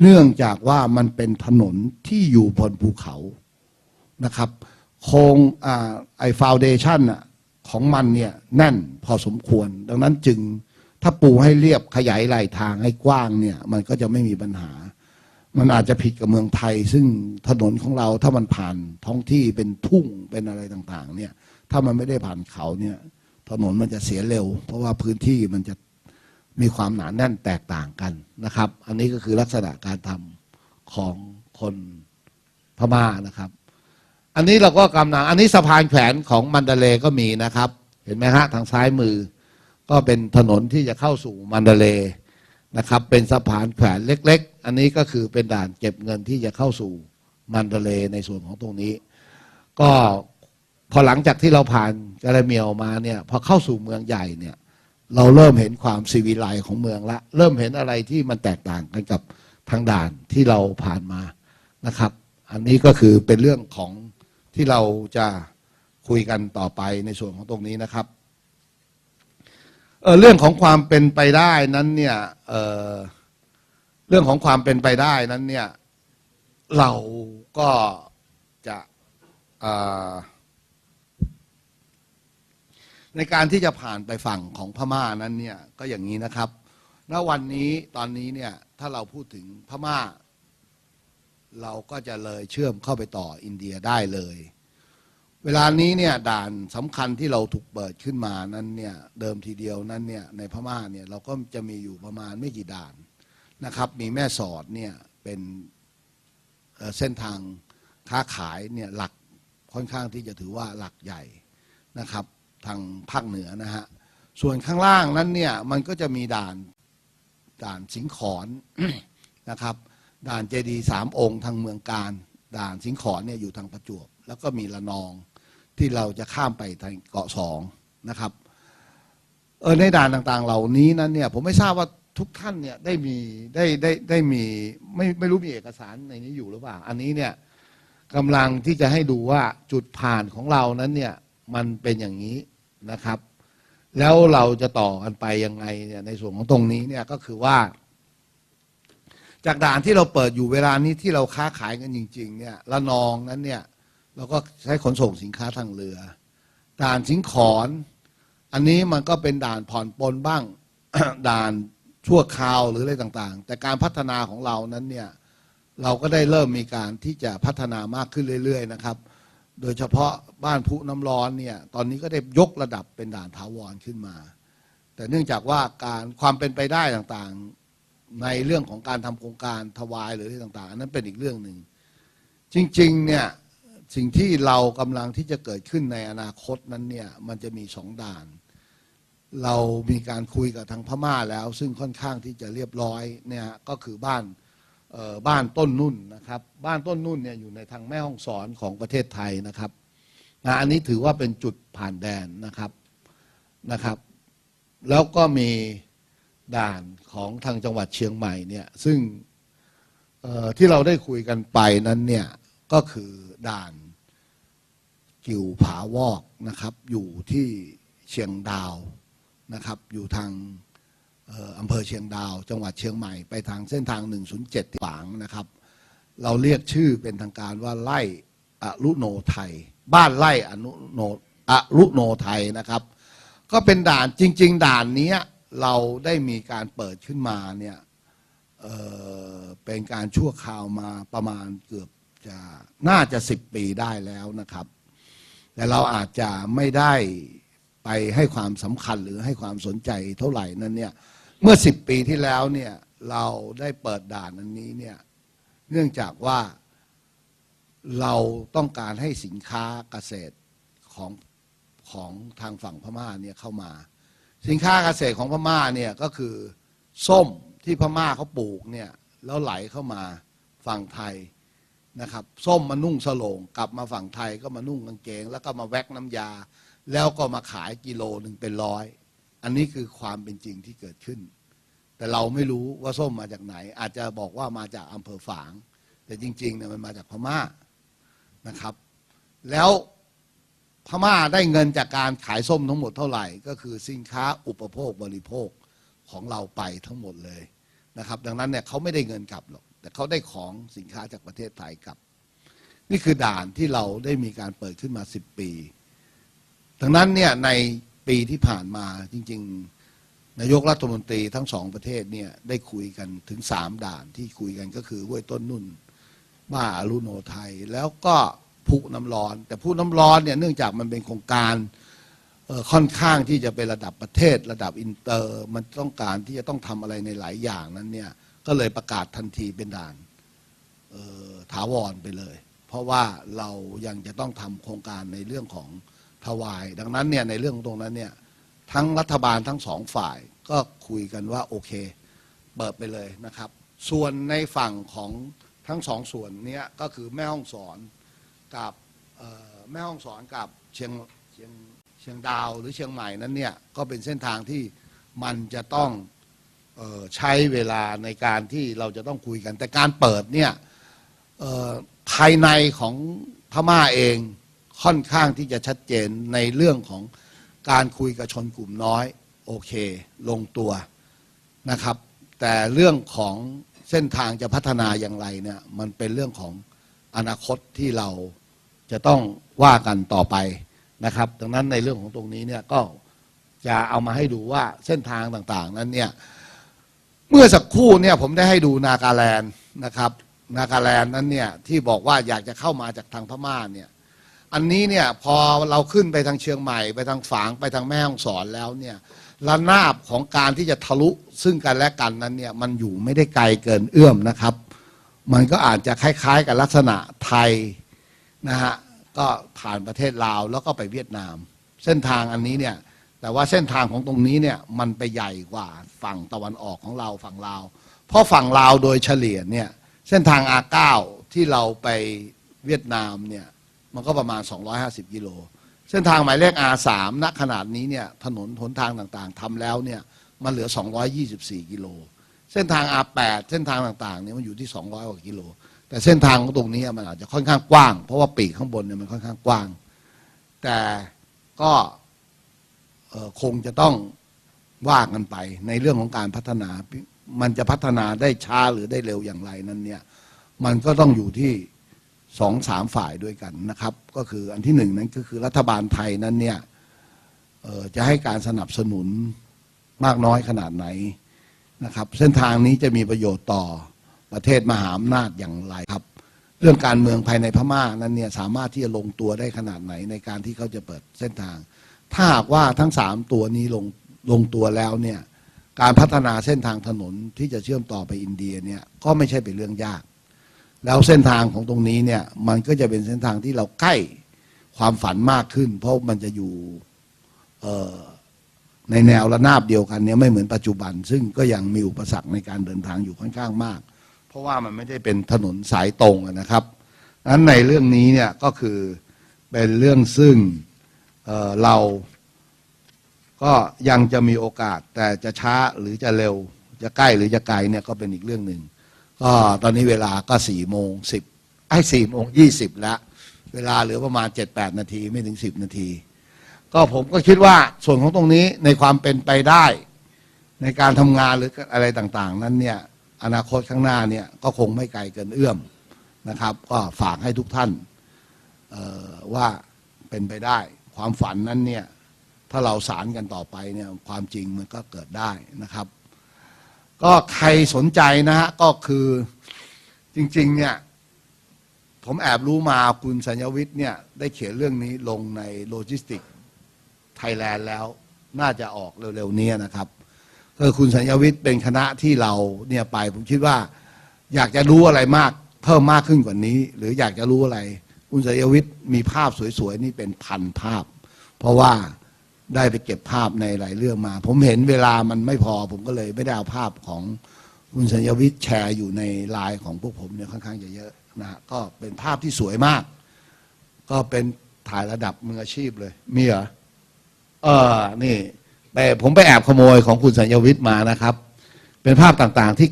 เนื่องจากว่ามันเป็นถนนที่อยู่บนภูเขานะครับโครงอไอฟาวเดชันของมันเนี่ยแน่นพอสมควร ดังนั้นจึงถ้าปูให้เรียบขยายไหลทางให้กว้างเนี่ยมันก็จะไม่มีปัญหา มันอาจจะผิดกับเมืองไทย ซึ่งถนนของเราถ้ามันผ่านท้องที่เป็นทุ่งเป็นอะไรต่างๆเนี่ยถ้ามันไม่ได้ผ่านเขาเนี่ยถนนมันจะเสียเร็ว เพราะว่าพื้นที่มันจะ มีความหนาแน่นแตกต่างกันนะครับ อันนี้ก็คือลักษณะการทำของคนพม่านะครับ อันนี้เราก็กำลังอันนี้สะพานแขวนของมันดาเลก็มีนะครับ เห็นไหมฮะทางซ้ายมือ ก็เป็นถนนที่จะเข้าสู่มันดาเลนะครับ เป็นสะพานแขวนเล็ก ๆ อันนี้ก็คือเป็นด่านเก็บเงินที่จะเข้าสู่มันดาเลในส่วนของตรงนี้ ก็พอหลังจากที่เราผ่านกาลเมียวมาเนี่ยพอเข้าสู่เมืองใหญ่เนี่ย เราเริ่มเห็นความซีวิไลซ์ของเมืองละ เริ่มเห็นอะไรที่มันแตกต่างกันกับทางด่านที่เราผ่านมานะครับ อันนี้ก็คือเป็นเรื่องของที่เราจะคุยกันต่อไปในส่วนของตรงนี้นะครับเเรื่องของความเป็นไปได้นั้นเนี่ยเเรื่องของความเป็นไปได้นั้นเนี่ยเราก็จะอ่อ ในการที่จะผ่านไปฝั่งของพม่านั้นเนี่ยก็อย่างนี้นะครับ ณ วันนี้ตอนนี้เนี่ยถ้าเราพูดถึงพม่า เราก็จะเลยเชื่อมเข้าไปต่ออินเดียได้เลย เวลานี้เนี่ยด่านสำคัญที่เราถูกเปิดขึ้นมานั้นเนี่ยเดิมทีเดียวนั้นเนี่ยในพม่าเนี่ยเราก็จะมีอยู่ประมาณไม่กี่ด่านนะครับ มีแม่สอดเนี่ยเป็นเเส้นทางค้าขายเนี่ยหลักค่อนข้างที่จะถือว่าหลักใหญ่นะครับ ทางภาคเหนือนะฮะ ส่วนข้างล่างนั้นเนี่ยมันก็จะมีด่านด่านสิงขอนนะครับ ด่านเจดีสามองค์ทางเมืองการ ด่านสิงขอนเนี่ยอยู่ทางประจวบ แล้วก็มีละนองที่เราจะข้ามไปทางเกาะสองนะครับเออในด่านต่างๆ เหล่านี้นั้นเนี่ยผมไม่ทราบว่าทุกท่านเนี่ยได้มีได้ได้ได้มีไม่ไม่รู้มีเอกสารในนี้อยู่หรือเปล่า อันนี้เนี่ยกำลังที่จะให้ดูว่าจุดผ่านของเรานั้นเนี่ย มันเป็นอย่างนี้นะครับ แล้วเราจะต่อกันไปยังไงเนี่ยในส่วนของตรงนี้เนี่ยก็คือว่า จากด่านที่เราเปิดอยู่เวลานี้ที่เราค้าขายกันจริง ๆ เนี่ยละนองนั้นเนี่ยเราก็ใช้ขนส่งสินค้าทางเรือ ด่านสิงขอนอันนี้มันก็เป็นด่านผ่อนปลนบ้างด่านชั่วคราวหรืออะไรต่างๆ แต่การพัฒนาของเรานั้นเนี่ยเราก็ได้เริ่มมีการที่จะพัฒนามากขึ้นเรื่อย ๆ นะครับ โดยเฉพาะบ้านพุน้ำร้อนเนี่ยตอนนี้ก็ได้ยกระดับเป็นด่านถาวรขึ้นมา แต่เนื่องจากว่าการความเป็นไปได้ต่างๆ ในเรื่องของการทำโครงการถวายหรืออะไรต่างๆอันนั้นเป็นอีกเรื่องหนึ่งจริงๆเนี่ยสิ่งที่เรากำลังที่จะเกิดขึ้นในอนาคตนั้นเนี่ยมันจะมีสองด่าน เรามีการคุยกับทางพม่าแล้ว ซึ่งค่อนข้างที่จะเรียบร้อยเนี่ยก็คือบ้าน บ้านต้นนุ่นนะครับบ้านต้นนุ่นเนี่ยอยู่ในทางแม่ห้องสอนของประเทศไทยนะครับนะอันนี้ถือว่าเป็นจุดผ่านแดนนะครับนะครับ แล้วก็มีด่านของทางจังหวัดเชียงใหม่เนี่ยซึ่งที่เราได้คุยกันไปนั้นเนี่ยก็คือด่านกิวผาวอกนะครับ อยู่ที่เชียงดาวนะครับ อยู่ทาง อำเภอเชียงดาว จังหวัดเชียงใหม่ไปทางเส้นทาง 107ที่ฝางนะครับ เราเรียกชื่อเป็นทางการว่าไล่อรุโนไทย บ้านไล่อนุโนอรุโนไทยนะครับ ก็เป็นด่านจริง ๆ ด่านนี้เราได้มีการเปิดขึ้นมาเนี่ยเเป็นการชั่วคราวมาประมาณเกือบจะน่าจะสิบปีได้แล้วนะครับ แต่เราอาจจะไม่ได้ไปให้ความสำคัญหรือให้ความสนใจเท่าไหร่นั้นเนี่ย เมื่อสิบปีที่แล้วเนี่ยเราได้เปิดด่านอันนี้เนี่ยเนื่องจากว่าเราต้องการให้สินค้าเกษตรของของทางฝั่งพม่าเนี่ยเข้ามา สินค้าเกษตรของพม่าเนี่ยก็คือส้มที่พม่าเขาปลูกเนี่ยแล้วไหลเข้ามาฝั่งไทยนะครับ ส้มมานุ่งสโลงกลับมาฝั่งไทยก็มานุ่งกางเกง แล้วก็มาแว็กน้ำยา แล้วก็มาขายกิโลหนึ่งเป็นร้อย อันนี้คือความเป็นจริงที่เกิดขึ้น แต่เราไม่รู้ว่าส้มมาจากไหน อาจจะบอกว่ามาจากอำเภอฝาง แต่จริงๆเนี่ยมันมาจากพม่านะครับ แล้วพม่าได้เงินจากการขายส้มทั้งหมดเท่าไหร่ ก็คือสินค้าอุปโภคบริโภคของเราไปทั้งหมดเลยนะครับ ดังนั้นเนี่ยเขาไม่ได้เงินกลับหรอก แต่เขาได้ของสินค้าจากประเทศไทยกลับ นี่คือด่านที่เราได้มีการเปิดขึ้นมา 10 ปี ดังนั้นเนี่ยใน ปีที่ผ่านมาจริง ๆ นายกรัฐมนตรีทั้งสองประเทศเนี่ยได้คุยกันถึงสามด่านที่คุยกันก็คือห้วยต้นนุ่นบ้าอารุโนไทย แล้วก็พุน้ำร้อน แต่พุน้ำร้อนเนี่ยเนื่องจากมันเป็นโครงการค่อนข้างที่จะเป็นระดับประเทศระดับอินเตอร์ มันต้องการที่จะต้องทำอะไรในหลายอย่างนั้นเนี่ยก็เลยประกาศทันทีเป็นด่านถาวรไปเลย เพราะว่าเรายังจะต้องทำโครงการในเรื่องของ ถวาย ดังนั้นเนี่ยในเรื่องตรงนั้นเนี่ยทั้งรัฐบาลทั้งสองฝ่ายก็คุยกันว่าโอเค เปิดไปเลยนะครับ ส่วนในฝั่งของทั้งสองส่วนเนี้ยก็คือแม่ห้องสอนกับแม่ห้องสอนกับเชียงเชียงเชียงดาวหรือเชียงใหม่นั้นเนี่ยก็เป็นเส้นทางที่มันจะต้องออใช้เวลาในการที่เราจะต้องคุยกัน แต่การเปิดเนี่ยภายในของพม่าเอง ค่อนข้างที่จะชัดเจนในเรื่องของการคุยกับชนกลุ่มน้อย โอเค ลงตัวนะครับ แต่เรื่องของเส้นทางจะพัฒนาอย่างไรเนี่ยมันเป็นเรื่องของอนาคตที่เราจะต้องว่ากันต่อไปนะครับ ดังนั้นในเรื่องของตรงนี้เนี่ยก็จะเอามาให้ดูว่าเส้นทางต่างๆ นั้นเนี่ยเมื่อสักครู่เนี่ยผมได้ให้ดูนาการแลนนะครับ นาการแลนนั้นเนี่ยที่บอกว่าอยากจะเข้ามาจากทางพม่าเนี่ย อันนี้เนี่ยพอเราขึ้นไปทางเชียงใหม่ ไปทางฝางไปทางแม่ฮ่องสอนแล้วเนี่ยระนาบของการที่จะทะลุซึ่งกันและกันนั้นเนี่ยมันอยู่ไม่ได้ไกลเกินเอื้อมนะครับ มันก็อาจจะคล้ายๆ กับลักษณะไทยนะฮะก็ผ่านประเทศลาวแล้วก็ไปเวียดนาม เส้นทางอันนี้เนี่ยแต่ว่าเส้นทางของตรงนี้เนี่ยมันไปใหญ่กว่าฝั่งตะวันออกของเราฝั่งลาวเพราะฝั่งลาวโดยเฉลี่ยเนี่ยเส้นทาง R9 ที่เราไปเวียดนามเนี่ย มันก็ประมาณ 250 กิโล เส้นทางหมายเลข R3 ณขนาดนี้เนี่ยถนนหนทางต่างๆทำแล้วเนี่ยมันเหลือ 224 กิโล เส้นทาง R8 เส้นทางต่างๆเนี่ยมันอยู่ที่ 200 กว่ากิโล แต่เส้นทางตรงนี้มันอาจจะค่อนข้างกว้าง เพราะว่าปีกข้างบนเนี่ยมันค่อนข้างกว้าง แต่ก็คงจะต้องว่ากันไปในเรื่องของการพัฒนา มันจะพัฒนาได้ช้าหรือได้เร็วอย่างไรนั้นเนี่ย มันก็ต้องอยู่ที่ สองสามฝ่ายด้วยกันนะครับ ก็คืออันที่หนึ่งนั้นก็คือรัฐบาลไทยนั้นเนี่ยจะให้การสนับสนุนมากน้อยขนาดไหนนะครับ เส้นทางนี้จะมีประโยชน์ต่อประเทศมหาอำนาจอย่างไรครับ เรื่องการเมืองภายในพม่านั้นเนี่ยสามารถที่จะลงตัวได้ขนาดไหนในการที่เขาจะเปิดเส้นทาง ถ้าหากว่าทั้งสามตัวนี้ลงลงตัวแล้วเนี่ยการพัฒนาเส้นทางถนนที่จะเชื่อมต่อไปอินเดียเนี่ยก็ไม่ใช่เป็นเรื่องยาก แล้วเส้นทางของตรงนี้เนี่ยมันก็จะเป็นเส้นทางที่เราใกล้ความฝันมากขึ้น เพราะมันจะอยู่เอในแนวระนาบเดียวกันเนี่ยไม่เหมือนปัจจุบัน ซึ่งก็ยังมีอุปสรรคในการเดินทางอยู่ค่อนข้างมาก เพราะว่ามันไม่ได้เป็นถนนสายตรงนะครับนั้นในเรื่องนี้เนี่ยก็คือเป็นเรื่องซึ่งเเราก็ยังจะมีโอกาสแต่จะช้าหรือจะเร็วจะใกล้หรือจะไกลเนี่ยก็เป็นอีกเรื่องหนึ่ง ก็ตอนนี้เวลาก็สี่โมงสิบไอ้สี่โมงยี่สิบแล้วเวลาเหลือประมาณเจ็ดแปดนาทีไม่ถึงสิบนาที ก็ผมก็คิดว่าส่วนของตรงนี้ในความเป็นไปได้ ในการทำงานหรืออะไรต่างๆ นั้นเนี่ยอนาคตข้างหน้าเนี่ยก็คงไม่ไกลเกินเอื้อมนะครับ ก็ฝากให้ทุกท่านว่าเป็นไปได้ ความฝันนั้นเนี่ยถ้าเราสารกันต่อไปเนี่ยความจริงมันก็เกิดได้นะครับ ก็ใครสนใจนะฮะ ก็คือจริง ๆ เนี่ย ผมแอบรู้มาคุณสัญญวิทย์เนี่ย ได้เขียนเรื่องนี้ลงในโลจิสติกไทยแลนด์แล้ว น่าจะออกเร็วๆนี้นะครับก็คุณสัญญวิทย์เป็นคณะที่เราเนี่ยไป ผมคิดว่า อยากจะรู้อะไรมากเพิ่มมากขึ้นกว่านี้ หรืออยากจะรู้อะไร คุณสัญญวิทย์มีภาพสวยๆ นี่เป็นพันภาพ เพราะว่า ได้ไปเก็บภาพในหลายเรื่องมา ผมเห็นเวลามันไม่พอ ผมก็เลยไม่ได้เอาภาพของคุณสัญญวิทย์แชร์อยู่ในไลน์ของพวกผมเนี่ยค่อนข้างจะเยอะนะฮะก็เป็นภาพที่สวยมาก ก็เป็นถ่ายระดับมืออาชีพเลย มีเหรอเออนี่ไปผมไปแอบขโมยของคุณสัญญวิทย์มานะครับ เป็นภาพต่างๆที่